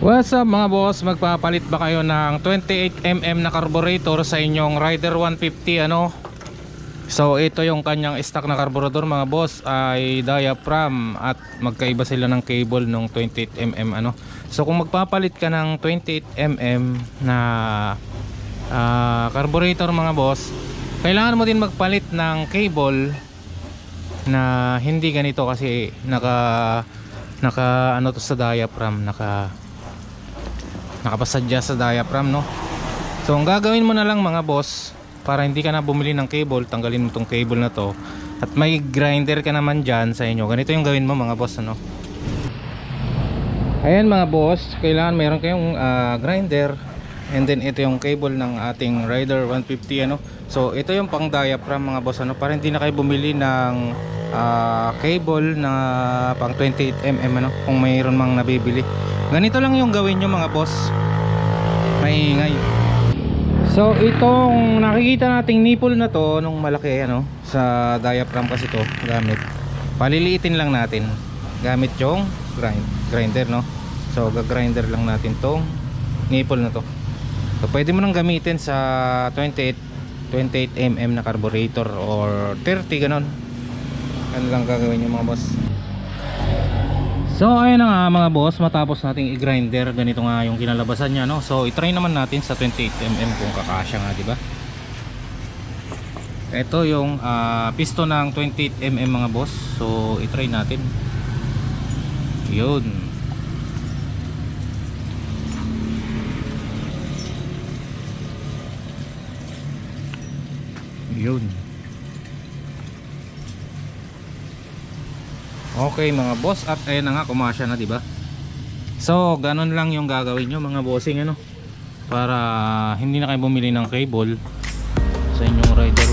What's up mga boss? Magpapalit ba kayo ng 28mm na carburetor sa inyong Rider 150 ano? So ito yung kanyang stock na carburetor mga boss ay diaphragm at magkaiba sila ng cable ng 28mm ano. So kung magpapalit ka ng 28mm na ah, carburetor mga boss, kailangan mo din magpalit ng cable na hindi ganito kasi naka naka ano to sa diaphragm, naka nakapasadya sa diaphragm no? So ang gagawin mo na lang mga boss para hindi ka na bumili ng cable tanggalin mo tong cable na to at may grinder ka naman dyan sa inyo. Ganito yung gawin mo mga boss ano? Ayan mga boss kailangan mayroon kayong ah, grinder and then ito yung cable ng ating rider 150 ano? So ito yung pang diaphragm mga boss ano? Para hindi na kayo bumili ng ah, cable na pang 28mm ano kung mayroon mang nabibili. Ganito lang yung gawin nyo mga boss. Maingay. So itong nakikita nating nipple na to nung malaki ano sa diaphragm kasi to gamit paliliitin lang natin. Gamit yung grind, grinder no? So gagrinder lang natin tong nipple na to. So pwede mo nang gamitin sa 28 28mm na carburetor or 30 ganon ano lang gagawin nyo mga boss So ayun na nga mga boss matapos nating i-grinder ganito nga yung kinalabasan niya no. So i-try naman natin sa 28mm kung kakasya nga di ba? Ito yung ah, piston ng 28mm mga boss. So i-try natin. Yun. Yun. Okay mga boss at ayun na nga kumasya na 'di ba? So, ganun lang yung gagawin nyo mga bossing ano para hindi na kayo bumili ng cable sa inyong Rider